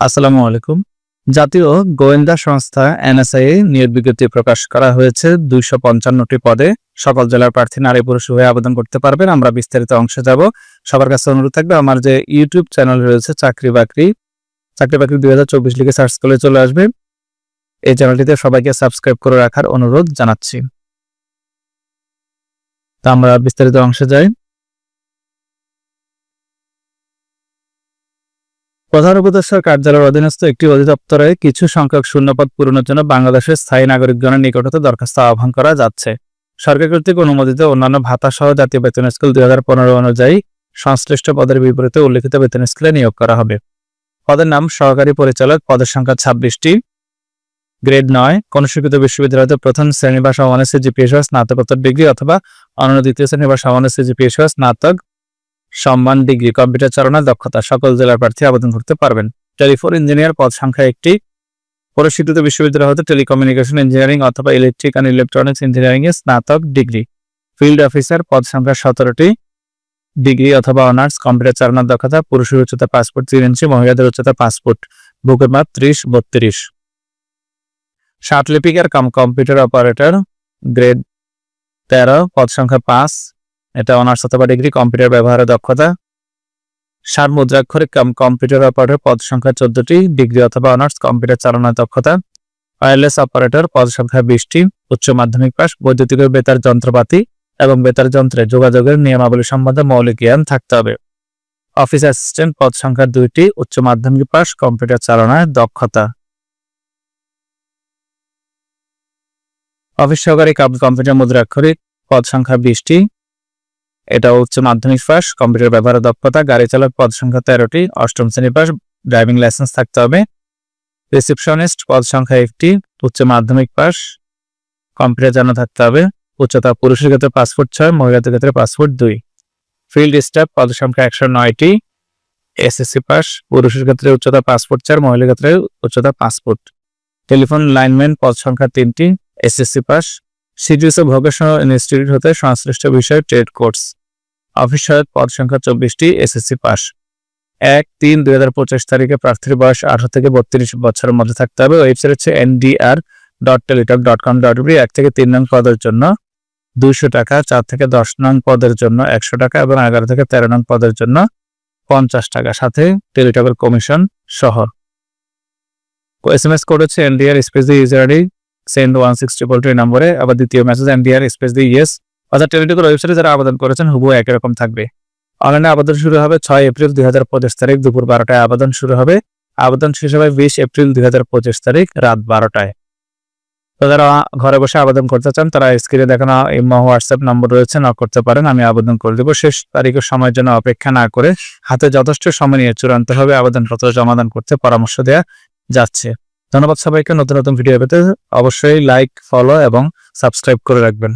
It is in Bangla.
আসসালামু আলাইকুম। জাতীয় গোয়েন্দা সংস্থা এনএসআই নিয়োগ বিজ্ঞপ্তি প্রকাশ করা হয়েছে। দুইশো পঞ্চান্নটি পদে সকল জেলার প্রার্থী নারী পুরুষ হয়ে আবেদন করতে পারবেন। আমরা বিস্তারিত অংশে যাব। সবার কাছে অনুরোধ থাকবে, আমার যে ইউটিউব চ্যানেল রয়েছে, চাকরি বাকরি চাকরি বাকরি দুই হাজার চব্বিশ লিখে সার্চ করলে চলে আসবে। এই চ্যানেলটিতে সবাইকে সাবস্ক্রাইব করে রাখার অনুরোধ জানাচ্ছি। তা আমরা বিস্তারিত অংশে যাই। প্রধান উপদেষ্টার কার্যালয়ের অধীনস্থ একটি অধিদপ্তরে কিছু সংখ্যক শূন্যপদ পূরণের জন্য বাংলাদেশের স্থায়ী নাগরিকগণের নিকট হতে দরখাস্ত আহ্বান করা যাচ্ছে। সরকার কর্তৃক অনুমোদিত অন্যান্য ভাতা সহ জাতীয় বেতন স্কেল দুই অনুযায়ী সংশ্লিষ্ট পদের বিপরীতে উল্লিখিত বেতন স্কেলে নিয়োগ করা হবে। পদের নাম সহকারী পরিচালক পদের সংখ্যা ছাব্বিশটি। গ্রেড নয় কোন স্বীকৃত বিশ্ববিদ্যালয়তে প্রথম শ্রেণি বা সমানের সিজিপিএ সহ স্নাতকোত্তর ডিগ্রি অথবা অন্য দ্বিতীয় শ্রেণি বা সমানের সিজিপিএ সহ স্নাতক। সম্মান, ডিগ্রি, কম্পিউটার চালনার দক্ষতা, সকল জেলার প্রার্থী আবেদন করতে পারবেন। টেলিফোন ইঞ্জিনিয়ার পদ সংখ্যা একটি। পরিস্বীকৃত বিশ্ববিদ্যালয় হতে টেলিকমিউনিকেশন ইঞ্জিনিয়ারিং অথবা ইলেকট্রিক অ্যান্ড ইলেকট্রনিক্স ইঞ্জিনিয়ারিং এ স্নাতক ডিগ্রি। ফিল্ড অফিসার পদ সংখ্যা সতেরোটি। ডিগ্রি অথবা অনার্স, কম্পিউটার চালনার দক্ষতা, পুরুষের উচ্চতা পাসপোর্ট তিন ইঞ্চি, মহিলাদের উচ্চতা পাসপোর্ট বুকের মাপ ত্রিশ, বত্রিশ। ষাট লিপিকার কাম কম্পিউটার অপারেটর, গ্রেড তেরো, পদ সংখ্যা পাঁচ। এটা অনার্স অথবা ডিগ্রি, কম্পিউটার ব্যবহারের দক্ষতা। সার মুদ্রাক্ষরিক কম্পিউটার অপারেটর পদ সংখ্যা চোদ্দটি, ডিগ্রি অথবা অনার্স কম্পিউটার চালানোর দক্ষতা। ওয়্যারলেস অপারেটর পদ সংখ্যা বিশটি, উচ্চ মাধ্যমিক পাস বৈদ্যুতিক বেতার যন্ত্রপাতি এবং বেতার যন্ত্রে যোগাযোগের নিয়মাবলী সম্বন্ধে মৌলিক জ্ঞান থাকতে হবে। অফিস অ্যাসিস্ট্যান্ট পদ সংখ্যা দুইটি, উচ্চ মাধ্যমিক পাস কম্পিউটার চালনায় দক্ষতা। অফিস সহকারী কাম, কম্পিউটার মুদ্রাক্ষরিক পদ সংখ্যা বিশটি এটা উচ্চ মাধ্যমিক পাস, কম্পিউটার ব্যবহারের দক্ষতা, গাড়ি চালক, পদ সংখ্যা তেরোটি, অষ্টম শ্রেণি পাস, ড্রাইভিং লাইসেন্স থাকতে হবে। রিসেপশনিস্ট, পদ সংখ্যা একটি, উচ্চ মাধ্যমিক পাস, কম্পিউটার জানা থাকতে হবে। উচ্চতা পুরুষের ক্ষেত্রে পাসপোর্ট ছয়, মহিলাদের ক্ষেত্রে পাসপোর্ট দুই। ফিল্ড স্টাফ, পদ সংখ্যা একশো নয়টি, এসএসসি পাস, পুরুষের ক্ষেত্রে উচ্চতা পাসপোর্ট চার মহিলার ক্ষেত্রে উচ্চতা পাসপোর্ট টেলিফোন লাইনম্যান, পদ সংখ্যা তিনটি, SSC pass. CDSO vocational institute হতে সংশ্লিষ্ট বিষয়ে ট্রেড কোর্স। অফিস সহায়ক পদ সংখ্যা চব্বিশটি এসএসসি পাস। এক, তিন, দুই হাজার পঁচিশ তারিখে প্রার্থীর বয়স আঠারো থেকে বত্রিশ বছরের মধ্যে থাকতে হবে। ওয়েবসাইট হচ্ছে NDR dot Teletalk dot com dot এক থেকে তিন নং পদের জন্য। দুইশো টাকা, চার থেকে দশ নং পদের জন্য একশো টাকা এবং এগারো থেকে তেরো নং পদের জন্য পঞ্চাশ টাকা। সাথে টেলিটকের কমিশন সহ। এস এম এস কোড হচ্ছে NDR space the user send one six triple two নম্বরে। আবার দ্বিতীয় মেসেজ এনডিআর স্পেস দিয়ে ইয়েস অর্থাৎ টেলিটকের ওয়েবসাইটে যারা আবেদন করেছেন হুবু একই রকম থাকবে। অনলাইনে আবেদন শুরু হবে ছয় এপ্রিল দুই হাজার পঁচিশ তারিখ দুপুর বারোটায়। আবেদন শুরু হবে, আবেদন শেষ হবে বিশ এপ্রিল দুই হাজার পঁচিশ তারিখ রাত বারোটায়। তো যারা ঘরে বসে আবেদন করতে চান, তারা স্ক্রিনে দেখানো ইমো, হোয়াটসঅ্যাপ নম্বর রয়েছে না করতে পারেন। আমি আবেদন করে দেবো। শেষ তারিখের সময়ের জন্য অপেক্ষা না করে হাতে যথেষ্ট সময় নিয়ে চূড়ান্তভাবে আবেদনপত্র জমাদান করতে পরামর্শ দেওয়া যাচ্ছে। ধন্যবাদ সবাইকে। নতুন নতুন ভিডিও পেতে অবশ্যই লাইক, ফলো এবং সাবস্ক্রাইব করে রাখবেন।